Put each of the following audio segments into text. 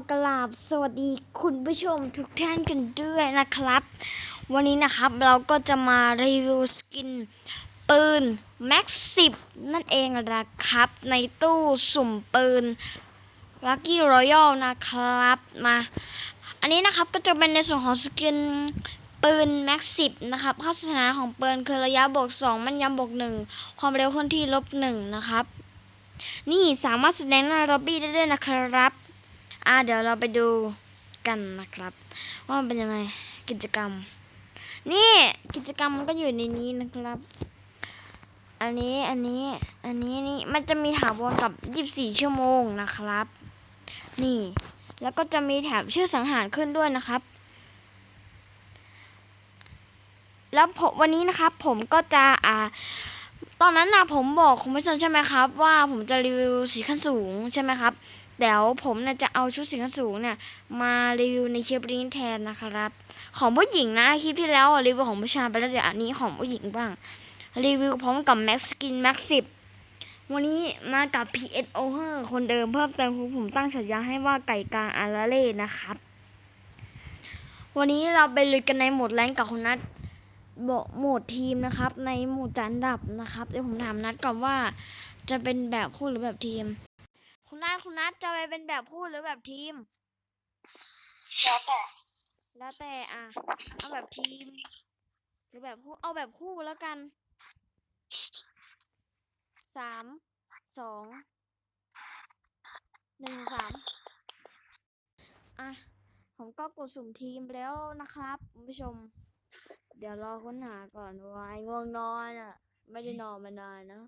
กราบสวัสดีคุณผู้ชมทุกท่านกันด้วยนะครับ วันนี้นะครับเราก็จะมารีวิวสกินปืน Max 10นั่นเองนะครับ ในตู้สุ่มปืน Lucky Royal นะครับมาอันนี้นะครับก็จะเป็นในส่วนของสกินปืน Max 10นะครับข้อสถานะของปืนคือระยะบวก2มันยำบวก1 ความเร็วเคลื่อนที่ลบ1นะครับนี่สามารถแสดงหน้าล็อบบี้ได้ด้วยนะครับ อ่าเดี๋ยวเราไปดูกันนะครับ ว่ามันเป็นยังไงกิจกรรม นี่กิจกรรมมันก็อยู่ในนี้นะครับ อันนี้อันนี้ อันนี้นี่มันจะมีถาวรกับ24ชั่วโมงนะครับ นี่ แล้วก็จะมีแถบชื่อสังหารขึ้นด้วยนะครับ แล้วผมวันนี้นะครับ ผมก็จะอ่าตอนนั้นนะผมบอกคุณผู้ชมใช่ไหมครับ ว่าผมจะรีวิวสีขั้นสูงใช่ไหมครับ เดี๋ยวผมนี่ยจะเอาชุดสีขั้นสูงเนี่ยมารีวิวในคลิปนี้แทนนะครับ ของผู้หญิงนะคลิปที่แล้วรีวิวของผู้ชายไปแล้วเดี๋ยวอันนี้ของผู้หญิงบ้าง รีวิวพร้อมกับ Max Skin Max 10วันนี้มากับ PS o h e r คนเดิมเพิ่มเติมคือผมตั้งฉายาให้ว่าไก่กลางอาราเล่นะครับ วันนี้เราไปลุยกันในโหมดแรงกับคุณนัทบอกโหมดทีมนะครับ ในหมู่จันดับนะครับเดี๋ยวผมถามนัดก่อนว่าจะเป็นแบบคู่หรือแบบทีม คุณนัทคุณนัทจะไปเป็นแบบคู่หรือแบบทีม แล้วแต่แล้วแต่อะ เอาแบบทีม หรือแบบคู่เอาแบบคู่แล้วกันสามสองหนึ่งสามอะ ผมก็กดสุ่มทีมแล้วนะครับคุณผู้ชม เดี๋ยวรอค้นหาก่อนวายง่วงนอนอะ ไม่ได้นอนมานานนะ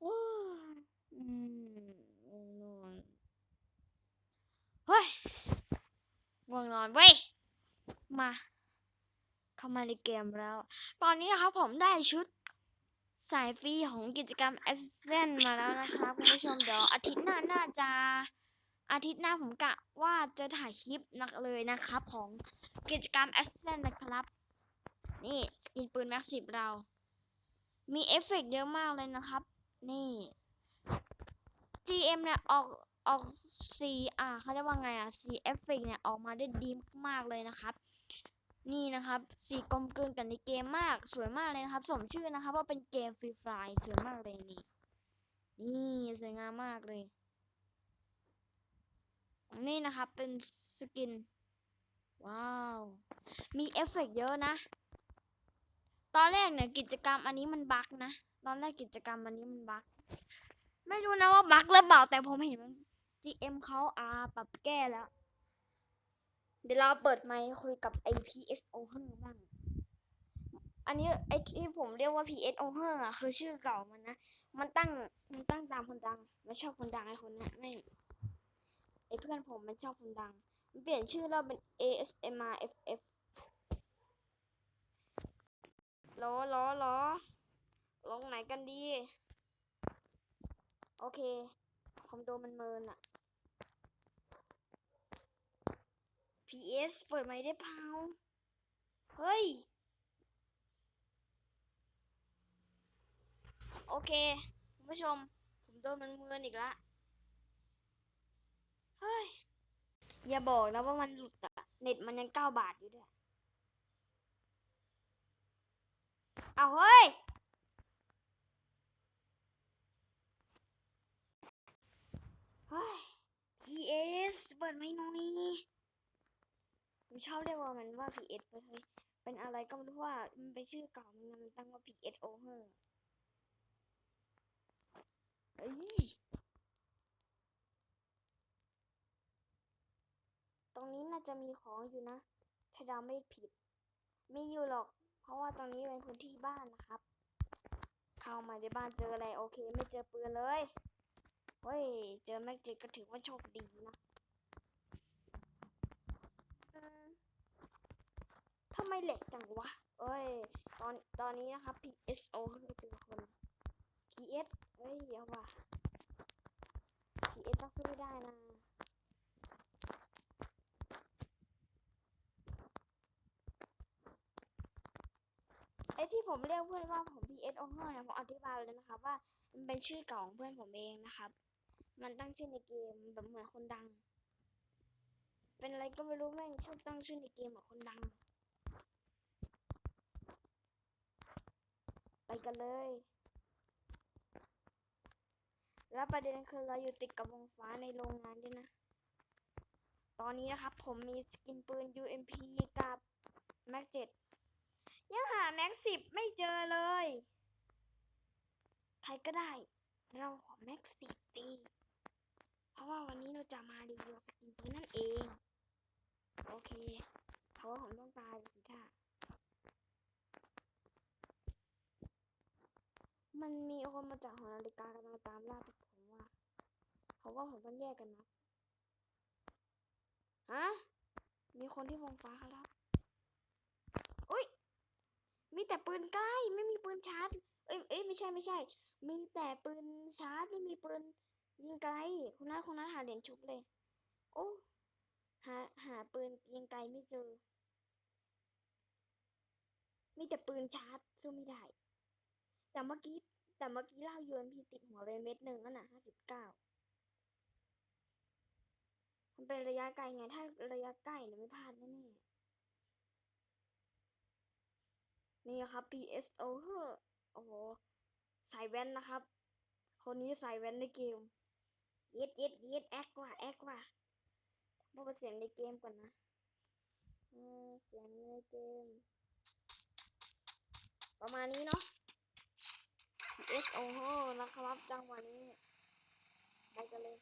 โอ้ยอืมง่วงนอน เฮ้ยง่วงนอนเว้ย มา เข้ามาในเกมแล้ว ตอนนี้นะครับผมได้ชุดสายฟรีของกิจกรรม a s c e n มาแล้วนะครับคุณผู้ชมเดี๋ยวอาทิตย์หน้าน่าจะอาทิตย์หน้าผมกะว่าจะถ่ายคลิปนักเลยนะครับ ของกิจกรรม a s c e n นนะครับ นี่สกินปืนแม็กสิบเรา มีเอฟเฟกต์เยอะมากเลยนะครับ นี่ GM เนี่ยออก ออกสีอ่าเขาเรียกว่าไงอะสีเอฟเฟกเนี่ยออกมาได้ดีมากเลยนะครับ นี่นะครับสีกลมกลืนกันในเกมมากสวยมากเลยนะครับ สมชื่อนะครับ ว่าเป็นเกมฟรีไฟสวยมากเลยนี่นี่สวยงามมากเลย นี่นะครับเป็นสกิน ว้าว มีเอฟเฟกต์เยอะนะ ตอนแรกเนี่ยกิจกรรมอันนี้มันบั๊กนะ ตอนแรกกิจกรรมอันนี้มันบั๊กไม่รู้นะว่าบั๊กหรือเปล่าแต่ผมเห็นมัน GM เขาอาปรับแก้แล้ว เดี๋ยวเราเปิดไมค์คุยกับ APS o h e r บ้าง อันนี้ไอที่ผมเรียกว่า PS o h e r อะคือชื่อเก่ามันนะ มันตั้งมันตั้งตามคนดังไม่ชอบคนดังไอคนนั้นไม่ไอเพื่อนผมมันชอบคนดัง มันเปลี่ยนชื่อเราเป็น ASMR FF ล้อล้อล้อลงไหนกันดี โอเค คอมโดมันเมินอะ PS เปิดไมค์ได้เปล่าเฮ้ย โอเค คุณผู้ชม ผมโดนมันเมินอีกละ เฮ้ย อย่าบอกนะว่ามันหลุดอะเน็ตมันยังเก้าบาทอยู่ด้วย เอาเฮ้ย เฮ้ย PS เปิดไม่น้อยผมชอบเรียกว่ามันว่า PS ไปเลยเป็นอะไรก็ไม่รู้ว่ามันเป็นชื่อเก่ามันมันตั้งว่า PS Over เอ้ย ตรงนี้น่าจะมีของอยู่นะถ้าเราไม่ผิด ไม่อยู่หรอก เพราะว่าตรงนี้เป็นพื้นที่บ้านนะครับ เข้ามาในบ้านเจออะไร โอเค ไม่เจอปืนเลย เฮ้ย เจอแม็กจิกก็ถือว่าโชคดีนะทำไมเหล็กจังวะ เอ้ย ตอนตอนนี้นะครับ PSO คือเจอคน PS เอ้ย เดี๋ยวว่ะ PS ต้องสู้ไม่ได้นะไอ้ที่ผมเรียกเพื่อนว่าผม PS o h e r เนี่ยผมอธิบายเลยนะครับว่ามันเป็นชื่อเก่าของเพื่อนผมเองนะครับ มันตั้งชื่อในเกมแบบเหมือนคนดัง เป็นอะไรก็ไม่รู้แม่งชอบตั้งชื่อในเกมอะคนดัง ไปกันเลย แล้วประเด็นคือเราอยู่ติดกับวงฟ้าในโรงงานด้วยนะ ตอนนี้นะครับ ผมมีสกินปืน UMP กับแม็ก7ยังหาแม็ก10ไม่เจอเลย ใครก็ได้ เราขอแม็ก10ดี เพราะว่าวันนี้เราจะมารีวิวสกินปืนนั่นเอง โอเคเพราะว่าผมต้องตายสิท่ามันมีคนมาจากหอนาฬิกากำลังตามล่าพวผมว่าเขาว่าผมต้องแยกกันนะฮะมีคนที่วงฟ้าครับอุ้ย มีแต่ปืนใกล้ ไม่มีปืนชาร์จ เอ้ยเอ้ยไม่ใช่ไม่ใช่ มีแต่ปืนชาร์จ ไม่มีปืน ยิงไกลคนนั้นคนนั้นหาเหรียญชุบเลย โอ้ หาหาปืนยิงไกลไม่เจอ มีแต่ปืนชาร์จสู้ไม่ได้ แต่เมื่อกี้แต่เมื่อกี้เล่ายนพี่ติดหัวเลยเม็ดหนึ่งนั่นน่ะห้าสิบเก้ามันเป็นระยะไกลไง ถ้าระยะใกล้เนี่ยไม่พลาดแน่ๆนี่นะครับ PSO เฮ้อโอ้โห สายแว่นนะครับ คนนี้สายแว่นในเกม เย็ดเย็ดเย็ดแอคกว่าแอคกว่าพูดเสียงในเกมก่อนนะเออเสียงในเกม ประมาณนี้เนาะ PS โอ้โหนะครับจังหวะนี้ไปกันเลย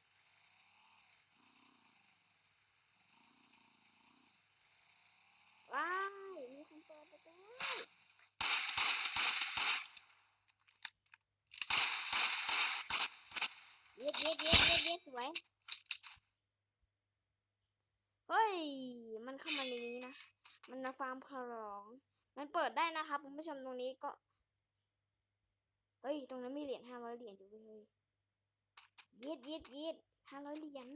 ว้าย มีคนเปิดประตูเย็ดเย็ดเย็ดเย็ดเย็ดสวย เฮ้ย มันเข้ามาในนี้นะ มันมาฟาร์มขลอง มันเปิดได้นะครับคุณผู้ชมตรงนี้ก็ เฮ้ย ตรงนั้นมีเหรียญห้าร้อยเหรียญอยู่เว้ยยเย็ดเย็ดเย็ดห้าร้อยเหรียญน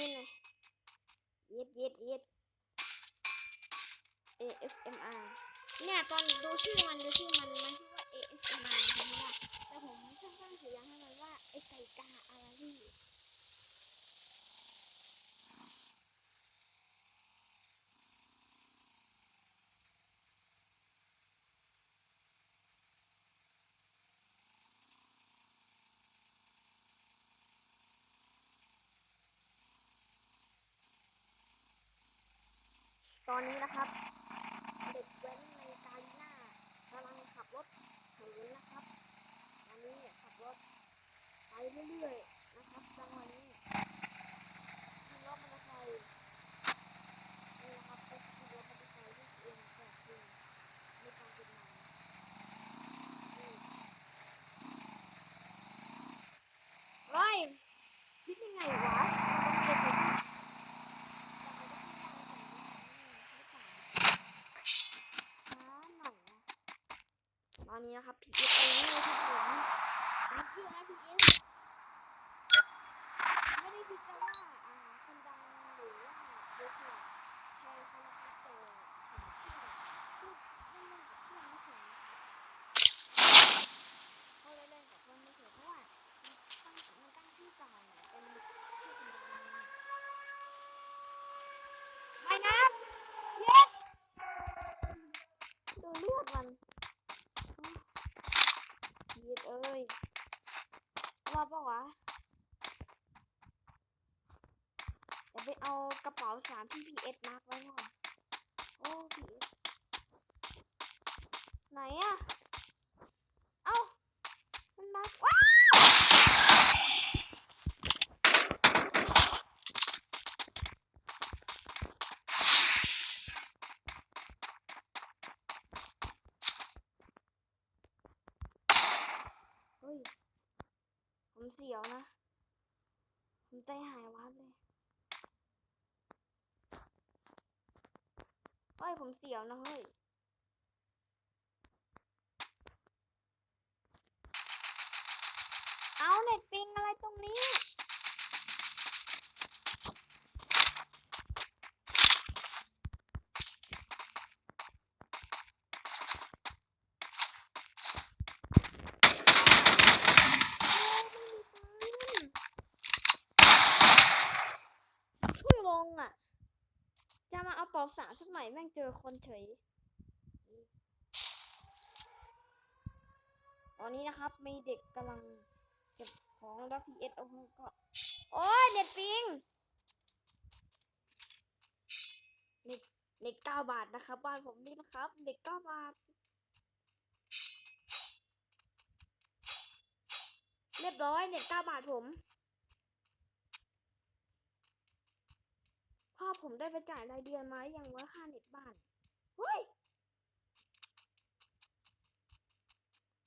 ี่ไงเย็ดเย็ดเย็ด ASMR เนี่ยตอนดูชื่อมันดูชื่อมันมันชื่อว่า ASMR ใช่ไหมล่ะแต่ผมชอบตั้งฉายาให้มันว่าไอไก่กาอาราลี่ ตอนนี้นะครับ เด็กแว้นในกาลิน่ากำลังขับรถเหินนะครับตอนนี้เนี่ยขับรถไปเรื่อยๆนะครับจังหวะนี้สกินรถมอเตอร์ไซค์นี่นะครับเป็นสกินรถมอเตอร์ไซค์ที่เองแจกฟรีในการจดหมายนี่ร้อยคิดยังไงวะเราต้องไปฝึก ต อนนี้นะครับพีเอสเองนี่ครับผมนักเที่ยวนะพีเอสไม่ได้คิดจะว่าอ่าคนดังหรือว่าเวทีแทนเขานะครับแต่ผมพูดพูดเล่นๆกับเพื่อนไม่เฉยนะครับเขาเล่นๆกับเพื่อนไม่เฉยเพราะว่าตั้งมันตั้งชื่อเก่าเนี่ยเป็นชื่อคนดังไม่นะ yes ดูเลือดมัน ยีดเอ้ยว่าปะวะเดี๋ยวไปเอากระเป๋าสามที่พีเอสมาร์กไว้ก่อนโอ้พีเอสไหนอะเอ้ามันมาว้าวเฮ้ย ผม เสียวนะ ผมใจหายวับเลยเฮ้ยผมเสียวนะเฮ้ยเอาเน็ตปิงอะไรตรงนี้ จะมาเอาปอบสารสักหน่อยแม่งเจอคนเฉย ตอนนี้นะครับมีเด็กกำลังเก็บของแล้ว PS โอ้โหก็ โอ้ยเน็ตปิงเน็ตเน็ตเก้าบาทนะครับบ้านผมนี่นะครับเน็ตเก้าบาทเรียบร้อยเน็ตเก้าบาทผม พ่อผมได้ไปจ่ายรายเดือนมาอยังว่าค่าเน็ตบ้านเฮ้ย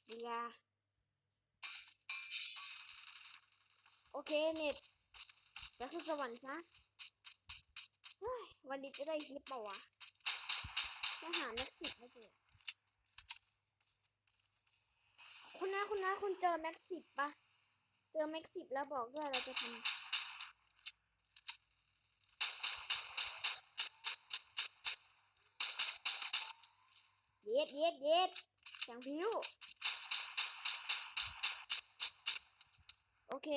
เดียโอเคเน็ตก็คือสวรรค์ซะวันนี้จะได้คลิปเปล่าวะแค่หาแม็กซิไม่เจอคุณนะคุณนะคุณเจอแม็กซิปะเจอแม็กซิปแล้วบอกด้วยเราจะทำ เย็ดเย็ดเย็ดอย่างผิวโอเค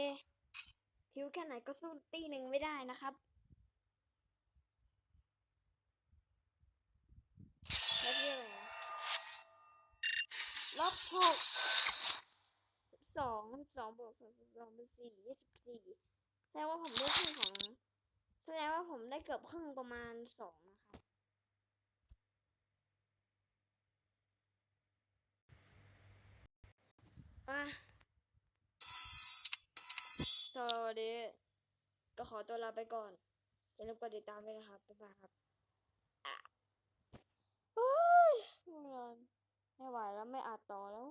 ผิวแค่ไหนก็สู้ตีหนึ่งไม่ได้นะครับล้วที่อะไรนะลบหกสิบสองสิบสองบวกสองสิบสองเป็นสี่ยี่สิบสี่แสดงว่าผมได้ครึ่งของ แสดงว่าผมได้เกือบครึ่งประมาณสองนะครับ อะ สวัสดี ก็ขอตัวลาไปก่อน อย่าลืมกดติดตามด้วยนะครับ บ๊ายบายครับโอ้ยง่วงนอนไม่ไหวแล้วไม่อาจต่อแล้ว